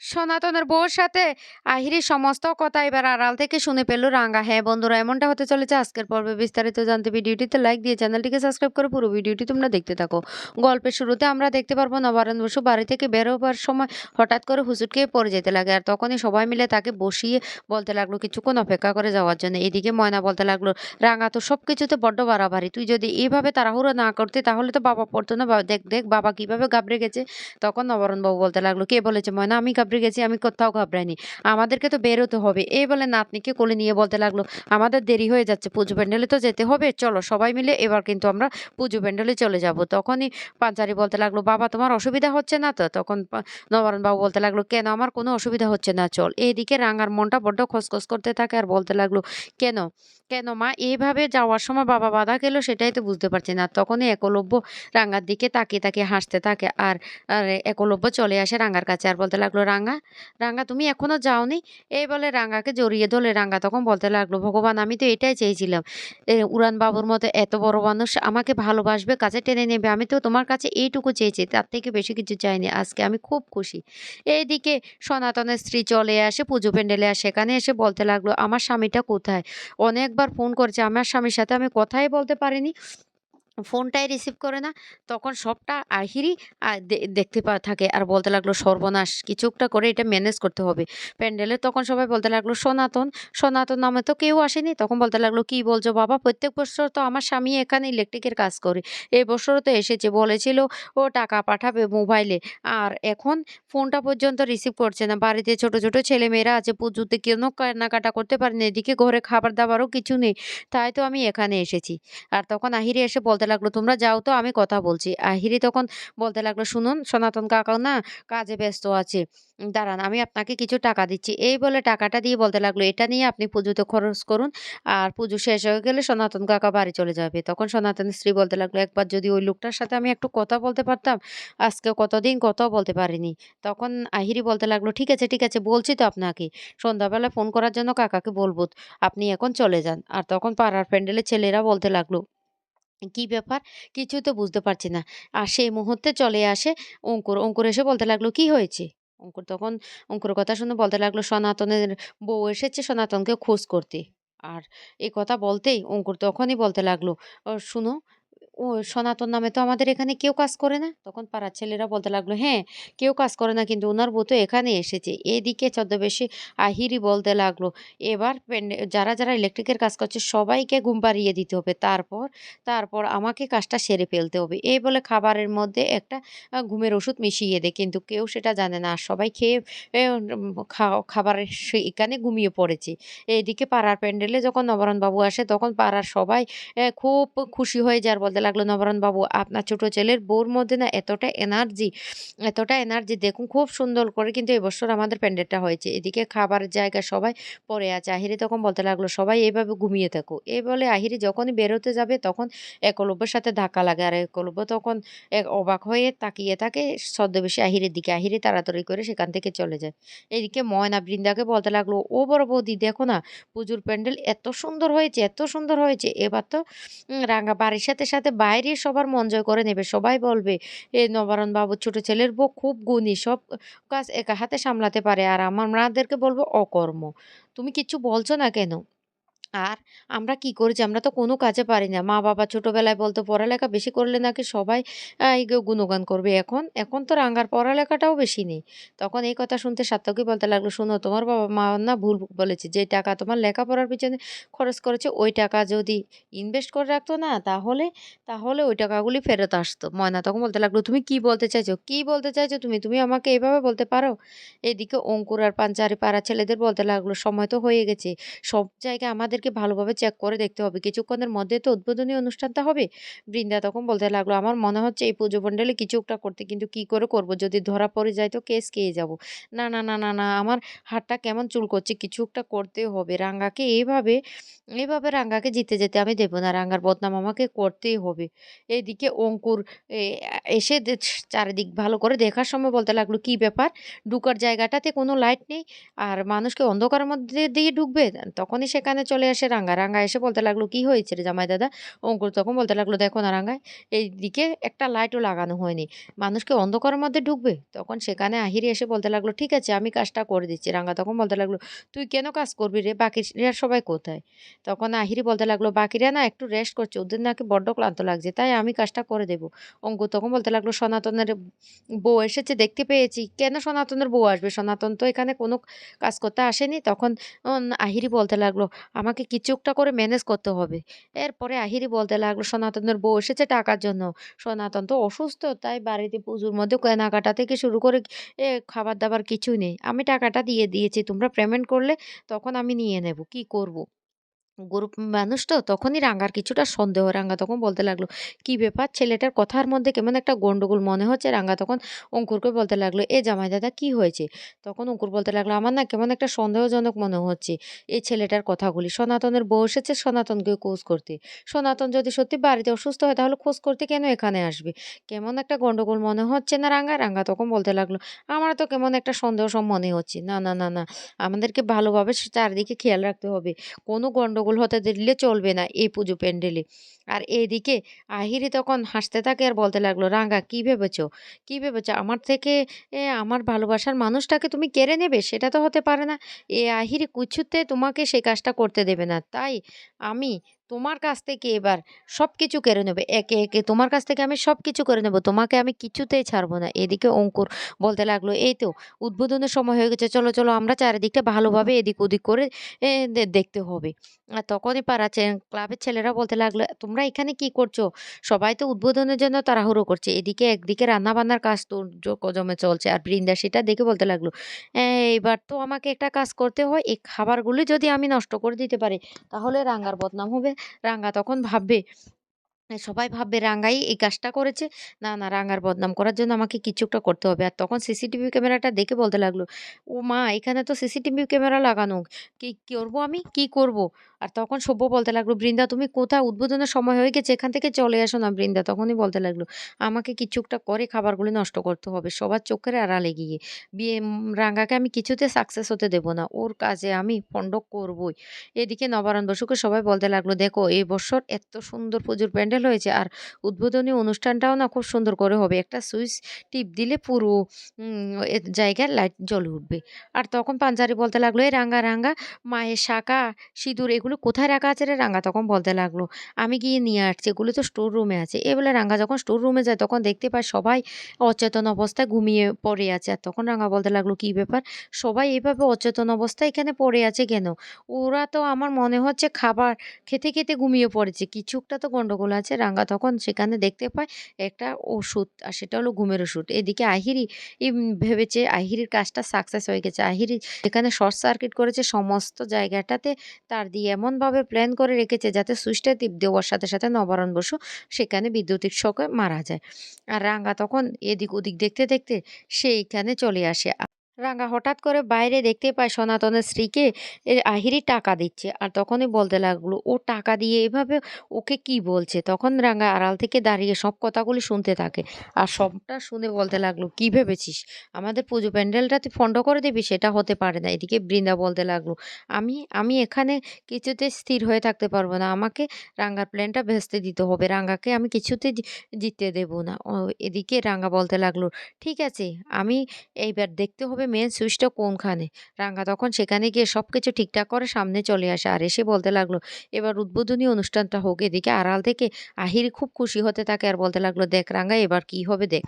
সনাতনের বউর সাথে আহিরির সমস্ত কথা এবার আড়াল থেকে শুনে পেল রাঙ্গা। হ্যাঁ বন্ধুরা, এমনটা হতে চলেছে আজকের পর্বে। বিস্তারিত জানতে ভিডিওটিতে লাইক দিয়ে চ্যানেলটিকে সাবস্ক্রাইব করে পুরো ভিডিওটি তোমরা দেখতে থাকো। গল্পের শুরুতে আমরা দেখতে পারব নবারণ বসু বাড়ি থেকে বেরোবার সময় হঠাৎ করে হুজুটকে পড়ে যেতে লাগে আর তখনই সবাই মিলে তাকে বসিয়ে বলতে লাগল কিছুক্ষণ অপেক্ষা করে যাওয়ার জন্য। এদিকে ময়না বলতে লাগল রাঙা তো সব কিছুতে বড্ড বাড়াবাড়ি। তুই যদি এইভাবে তাড়াহুড়ো না করতে তাহলে তো বাবা পড়তো না। দেখ দেখ বাবা কীভাবে ঘাবড়ে গেছে? তখন নবরণ বাবু বলতে লাগল, কে বলেছে ময়না? আমি ঘাবড়ে গেছি, আমি কোথাও ঘাবড়াইনি। আমাদেরকে তো বেরোতে হবে। এই বলে নাতনিকে কোলে নিয়ে বলতে লাগল, আমাদের দেরি হয়ে যাচ্ছে, পুজো প্যান্ডেলে তো যেতে হবে। চলো সবাই মিলে এবার কিন্তু আমরা পুজো প্যান্ডেলে চলে যাব। তখনই পাঞ্চারি বলতে লাগল, বাবা, তোমার অসুবিধা হচ্ছে না তো? তখন পা- নবরণ বাবু বলতে লাগল, কেন? আমার কোনো অসুবিধা হচ্ছে না, চল। এইদিকে রাঙার মনটা বড্ড খসখস করতে থাকে আর বলতে লাগল, কেন? কেন মা? এইভাবে যাওয়ার সময় বাবা বাধা খেলো সেটাই তো বুঝতে পারছি না। তখনই একলব্য রাঙার দিকে তাকিয়ে তাকিয়ে হাসতে থাকে আর আর একলব্য চলে আসে রাঙার কাছে আর বলতে লাগল, রাঙা রাঙা তুমি এখনও যাওনি? এই বলে রাঙাকে জড়িয়ে ধরলে। রাঙা তখন বলতে লাগল, ভগবান, আমি তো এটাই চেয়েছিলাম। উড়ান বাবুর মতো এত বড় মানুষ আমাকে ভালোবাসবে, কাছে টেনে নেবে। আমি তো তোমার কাছে এইটুকু চেয়েছি, তার থেকে বেশি কিছু চাইনি। আজকে আমি খুব খুশি। এইদিকে সনাতনের স্ত্রী চলে আসে, পুজো প্যান্ডেলে, আর সেখানে এসে বলতে লাগল, আমার স্বামীটা কোথায়? অনেকবার ফোন করেছে আমার স্বামীর সাথে আমি কথাই বলতে পারিনি। ফোনটাই রিসিভ করে না। তখন সবটা আহিরি দেখতে পা, থাকে। আর বলতে লাগল, সর্বনাশ কিছু একটা করে এটা ম্যানেজ করতে হবে? প্যান্ডেলে তখন সবাই বলতে লাগল, সনাতন সনাতন নামে তো কেউ আসেনি? তখন বলতে লাগল, কি বলছো বাবা? প্রত্যেক বছর তো আমার স্বামী এখানে ইলেকট্রিকের কাজ করে। এই বছরও তো এসেছে। বলেছিল, ও টাকা পাঠাবে মোবাইলে আর এখন ফোনটা পর্যন্ত রিসিভ করছে না। বাড়িতে ছোট ছোট ছেলেমেয়েরা আছে, পুজোতে কেন কেনাকাটা করতে পারেনি? এদিকে ঘরে খাবার দাবারও কিছু নেই। তাই তো আমি এখানে এসেছি। আর তখন আহিরি এসে বলতে লাগল, তোমরা যাও তো, আমি কথা বলছি। আহিরি তখন বলতে লাগল, শুনুন, সনাতন কাকাও না কাজে ব্যস্ত আছে। দাঁড়ান, আমি আপনাকে কিছু টাকা দিচ্ছি। এই বলে টাকাটা দিয়ে বলতে লাগল, এটা নিয়ে আপনি পুজোতে খরচ করুন, আর পুজো শেষ হয়ে গেলে সনাতন কাকা বাড়ি চলে যাবে। তখন সনাতন স্ত্রী বলতে লাগল, একবার যদি ওই লোকটার সাথে আমি একটু কথা বলতে পারতাম আজকে কতদিন কথাও বলতে পারিনি। তখন আহিরি বলতে লাগল, ঠিক আছে ঠিক আছে, বলছি তো আপনাকে। সন্ধ্যাবেলা ফোন করার জন্য কাকাকে বলব, আপনি এখন চলে যান। আর তখন পাড়ার প্যান্ডেলের ছেলেরা বলতে লাগল কি ব্যাপার? কিছুই তো বুঝতে পারছি না। আর সেই মুহূর্তে চলে আসে অঙ্কুর। অঙ্কুর এসে বলতে লাগল, "কি হয়েছে?" অঙ্কুর তখন অঙ্কুর কথা শুনে বলতে লাগল, "সনাতনের বউ এসেছে সনাতনকে খোঁজ করতে।" আর এ কথা বলতেই অঙ্কুর তখনই বলতে লাগল, "ও শুনো, ও সনাতন নামে তো আমাদের এখানে কেউ কাজ করে না?" তখন পাড়ার ছেলেরা বলতে লাগল, "হ্যাঁ, কেউ কাজ করে না কিন্তু ওনার বউ তো এখানে এসেছে।" এদিকে ছদ্মবেশী আহিরি বলতে লাগল, "এবার যারা, যারা ইলেকট্রিকের কাজ করছে সবাইকে ঘুম পাড়িয়ে দিতে হবে। তারপর তারপর আমাকে কাজটা সেরে ফেলতে হবে। এই বলে খাবারের মধ্যে একটা ঘুমের ওষুধ মিশিয়ে দেয়। কিন্তু কেউ সেটা জানে না। সবাই খেয়ে খাবারের সেইখানে ঘুমিয়ে পড়েছে। এইদিকে পাড়ার প্যান্ডেলে যখন নবরণবাবু আসে তখন পাড়ার সবাই খুব খুশি হয়ে যায় আর বলতে লাগল, "নবরণবাবু আপনার ছোট ছেলের বউর মধ্যে না এতটা এনার্জি, এতটা এনার্জি দেখুন খুব সুন্দর করে কিন্তু এবছর আমাদের প্যান্ডেলটা হয়েছে।" এদিকে খাবারের জায়গা সবাই পরে আছে। আহিরি তখন বলতে লাগল, "সবাই এভাবে ঘুমিয়ে থাকো।" এই বলে আহিরি যখনই বেরোতে যাবে তখন একলব্যের সাথে ধাক্কা লাগে। আর একলব্য তখন এক অবাক হয়ে তাকিয়ে থাকে ছদ্মবেশী আহিরের দিকে। আহিরি তাড়াতাড়ি করে সেখান থেকে চলে যায়। এদিকে ময়না বৃন্দাকে বলতে লাগল, "ও বড় বৌদি দেখো না পুজোর প্যান্ডেল এত সুন্দর হয়েছে, এত সুন্দর হয়েছে। এবার তো রাঙা বাড়ির সাথে, সাথে বাইরে সবার মন জয় করে নেবে। সবাই বলবে, এ নবারণ বাবু ছোট ছেলের বউ খুব গুণী। সব কাজ একা হাতে সামলাতে পারে। আর আমার আমাদেরকে বলব, অকর্ম। তুমি কিছু বলছো না কেন?" আর আমরা কি করেছি? আমরা তো কোনো কাজে পারি না। মা-বাবা ছোটোবেলায় বলতো পড়ালেখা বেশি করলে নাকি সবাই গুণগান করবে। এখন এখন তো রাঙ্গার পড়ালেখাটাও বেশি নেই। তখন এই কথা শুনতে সার্থকই বলতে লাগল, "শোনো তোমার বাবা-মা না ভুল বলেছে। যে টাকা তোমার লেখাপড়ার পিছনে খরচ করেছে ওই টাকা যদি ইনভেস্ট করে রাখতো না তাহলে তাহলে ওই টাকাগুলি ফেরত আসতো।" ময়না তখন বলতে লাগল, "তুমি কি বলতে চাইছো? কি বলতে চাইছো তুমি? তুমি আমাকে এভাবে বলতে পারো?" এদিকে অঙ্কুর আর পাঞ্চারি পাড়ার ছেলেদের বলতে লাগল, "সময় তো হয়ে গেছে। সব জায়গায় আমাদেরকে ভালোভাবে চেক করে দেখতে হবে। কিছুক্ষণের মধ্যে তো উদ্বোধনী অনুষ্ঠানটা হবে। বৃন্দা তখন বলতে লাগল, "আমার মনে হচ্ছে এই পুজো প্যান্ডেলে কিছু একটা করতে। কিন্তু কি করে করব? যদি ধরা পড়ে যায় তো কেস খেয়ে যাব। না, না, না, না, না আমার হাতটা কেমন চুল করছে। কিছু একটা করতে হবে। রাঙ্গাকে এভাবে, এভাবে রাঙ্গাকে জিতে যেতে আমি দেবো না। রাঙ্গার বদনাম আমাকে করতেই হবে।" এইদিকে অঙ্কুর এসে চারিদিক ভালো করে দেখার সময় বলতে লাগল, "কি ব্যাপার? ঢুকার জায়গাটাতে কোনো লাইট নেই। আর মানুষকে অন্ধকারের মধ্যে দিয়ে ঢুকবে?" তখনই সেখানে চলে আসে রাঙ্গা রাঙ্গা এসে বলতে লাগল, কি হয়েছে রে জামাই দাদা? অঙ্কুর তখন বলতে লাগল, দেখো না রাঙ্গায় এইদিকে একটা লাইটও লাগানো হয়নি। মানুষকে অন্ধকারের মধ্যে ঢুকবে? তখন সেখানে আহিরি এসে বলতে লাগল, ঠিক আছে, আমি কাজটা করে দিচ্ছি। রাঙ্গা তখন বলতে লাগল, তুই কেন কাজ করবি রে? বাকিরা সবাই কোথায়? তখন আহিরি বলতে লাগল, বাকিরা না একটু রেস্ট করছে, ওদের নাকি বড্ড ক্লান্ত লাগছে, তাই আমি কাজটা করে দেবো। অঙ্কুর তখন বলতে লাগল, সনাতনের বউ এসেছে, দেখতে পেয়েছি। কেন সনাতনের বউ আসবে? সনাতন তো এখানে কোনো কাজ করতে আসেনি? তখন আহিরি বলতে লাগল, আমাকে কিছু একটা করে ম্যানেজ করতে হবে? এরপরে আহিরি বলতে লাগল, সনাতনের বউ এসেছে টাকার জন্য। সনাতন তো অসুস্থ, তাই বাড়িতে পুজোর মধ্যে কেনাকাটা থেকে শুরু করে এ খাবার দাবার কিছুই নেই। আমি টাকাটা দিয়ে দিয়েছি, তোমরা পেমেন্ট করলে তখন আমি নিয়ে নেব, কি করব? গরিব মানুষ তো তখনই রাঙ্গার কিছুটা সন্দেহ রাঙ্গা তখন বলতে লাগল, কি ব্যাপার ছেলেটার কথার মধ্যে কেমন একটা গন্ডগোল মনে হচ্ছে? রাঙ্গা তখন অঙ্কুরকে বলতে লাগল, এ জামাই দাদা, কি হয়েছে? তখন অঙ্কুর বলতে লাগল, আমার না কেমন একটা সন্দেহজনক মনে হচ্ছে, এই ছেলেটার কথাগুলি। সনাতনের বউ এসেছে সনাতনকে খোঁজ করতে। সনাতন যদি সত্যি বাড়িতে অসুস্থ হয়, তাহলে খোঁজ করতে কেন এখানে আসবে? কেমন একটা গন্ডগোল মনে হচ্ছে না রাঙ্গা রাঙ্গা তখন বলতে লাগল, আমার তো কেমন একটা সন্দেহ সব মনে হচ্ছে। না না না না, আমাদেরকে ভালোভাবে চারদিকে খেয়াল রাখতে হবে। কোনো গন্ডগোল হতে দিলে চলবে না এই পুজো প্যান্ডেলে। আর এইদিকে আহিরি তখন হাসতে থাকে আর বলতে লাগল, রাঙ্গা, কী ভেবেছ? কী ভেবেছ? আমার থেকে আমার ভালোবাসার মানুষটাকে তুমি কেড়ে নেবে? সেটা তো হতে পারে না। এ, আহিরি কুচ্ছুতে তোমাকে সে কাজটা করতে দেবে না। তাই আমি তোমার কাছ থেকে এবার সব কিছু কেড়ে নেবে। একে একে তোমার কাছ থেকে আমি সব কিছু করে নেব। তোমাকে আমি কিছুতেই ছাড়বো না। এদিকে অঙ্কুর বলতে লাগল এই তো উদ্বোধনের সময় হয়ে গেছে। চলো চলো আমরা চারিদিকটা ভালোভাবে এদিক ওদিক করে দেখতে হবে। আর তখনই পাড়া ক্লাবের ছেলেরা বলতে লাগল তোমরা এখানে কি করছ? সবাই তো উদ্বোধনের জন্য তাড়াহুড়ো করছে। এদিকে একদিকে রান্নাবান্নার কাজ তো জমে চলছে আর বৃন্দা সেটা দেখে বলতে লাগল "হ্যাঁ, এইবার তো আমাকে একটা কাজ করতে হয়। এই খাবারগুলি যদি আমি নষ্ট করে দিতে পারি তাহলে রাঙ্গার বদনাম হবে। রাঙ্গা তখন ভাববে। সবাই ভাববে রাঙ্গাই এই কাজটা করেছে। না, না রাঙ্গার বদনাম করার জন্য আমাকে কিছু একটা করতে হবে। আর তখন সিসিটিভি ক্যামেরাটা দেখে বলতে লাগল, "ও মা! এখানে তো সিসিটিভি ক্যামেরা লাগানো। কি করব আমি? কি করব?" আর তখন সভ্য বলতে লাগল, "বৃন্দা তুমি কোথায়? উদ্বোধনের সময় হয়ে গেছে। এখান থেকে চলে আসো না বৃন্দা।" তখনই বলতে লাগল, "আমাকে কিছু একটা করে খাবারগুলি নষ্ট করতে হবে। সবার চোখের আড়ালে গিয়ে। বিয়ে রাঙ্গাকে আমি কিছুতে সাকসেস হতে দেবো না। ওর কাজে আমি পন্ড করবই।" এদিকে নবারণ বসুকে সবাই বলতে লাগল, "দেখো এই বছর এত সুন্দর পুজোর প্যান্ডেল হয়েছে আর উদ্বোধনী অনুষ্ঠানটাও না খুব সুন্দর করে হবে। একটা সুইচ টিপ দিলে পুরো জায়গায় লাইট জ্বলে উঠবে।" আর তখন পাঞ্জারি বলতে লাগল, "এই রাঙ্গা, রাঙ্গা মায়ের শাঁখা, সিঁদুর এগুলো কোথায় রাখা আছে রে?" রাঙ্গা তখন বলতে লাগল, "আমি গিয়ে নিয়ে আসছি। এগুলো তো স্টোর রুমে আছে।" এই বলে রাঙ্গা যখন স্টোর রুমে যায় তখন দেখতে পায় সবাই অচেতন অবস্থায় ঘুমিয়ে পড়ে আছে। আর তখন রাঙ্গা বলতে লাগল, "কি ব্যাপার? সবাই এভাবে অচেতন অবস্থায় এখানে পড়ে আছে কেন? ওরা তো আমার মনে হচ্ছে খাবার খেতে, খেতে ঘুমিয়ে পড়েছে। কিছু একটা তো গন্ডগোল আছে।" রাঙ্গা তখন সেখানে দেখতে পায় একটা ওষুধ আর সেটা হলো ঘুমের ওষুধ। এদিকে আহিরি ভেবেছে আহিরির কাজটা সাকসেস হয়ে গেছে। আহিরি এখানে শর্ট সার্কিট করেছে সমস্ত জায়গাটাতে তার দিয়ে এমনভাবে প্ল্যান করে রেখেছে যাতে সুইচটা টিপ দেওয়ার সাথে, সাথে নবরণ বসু সেখানে বিদ্যুতিক শকে মারা যায়। আর রাঙ্গা তখন এদিক ওদিক দেখতে, দেখতে সেইখানে চলে আসে। রাঙ্গা হঠাৎ করে বাইরে দেখতে পায় সনাতনের স্ত্রীকে আহিরি টাকা দিচ্ছে। আর তখনই বলতে লাগল, "ও টাকা দিয়ে এভাবে ওকে কি বলছে?" তখন রাঙ্গা আড়াল থেকে দাঁড়িয়ে সব কথাগুলি শুনতে থাকে। আর সবটা শুনে বলতে লাগল, "কি ভেবেছিস? আমাদের পুজো প্যান্ডেলটা তুই ফন্ড করে দিবি? সেটা হতে পারে না।" এদিকে বৃন্দা বলতে লাগল, "আমি আমি এখানে কিছুতে স্থির হয়ে থাকতে পারব না। আমাকে রাঙ্গার প্ল্যানটা ভেস্তে দিতে হবে। রাঙ্গাকে আমি কিছুতে জিততে দেবো না।" এদিকে রাঙ্গা বলতে লাগল, "ঠিক আছে, আমি এইবার দেখতে হবে মেইন সুইচটা কোনখানে?" রাঙ্গা তখন সেখানে গিয়ে সব কিছু ঠিকঠাক করে সামনে চলে আসে। আর এসে বলতে লাগল, "এবার উদ্বোধনী অনুষ্ঠানটা হোক।" এদিকে আড়াল থেকে আহির খুব খুশি হতে থাকে আর বলতে লাগল, "দেখ রাঙ্গা এবার কি হবে দেখ।"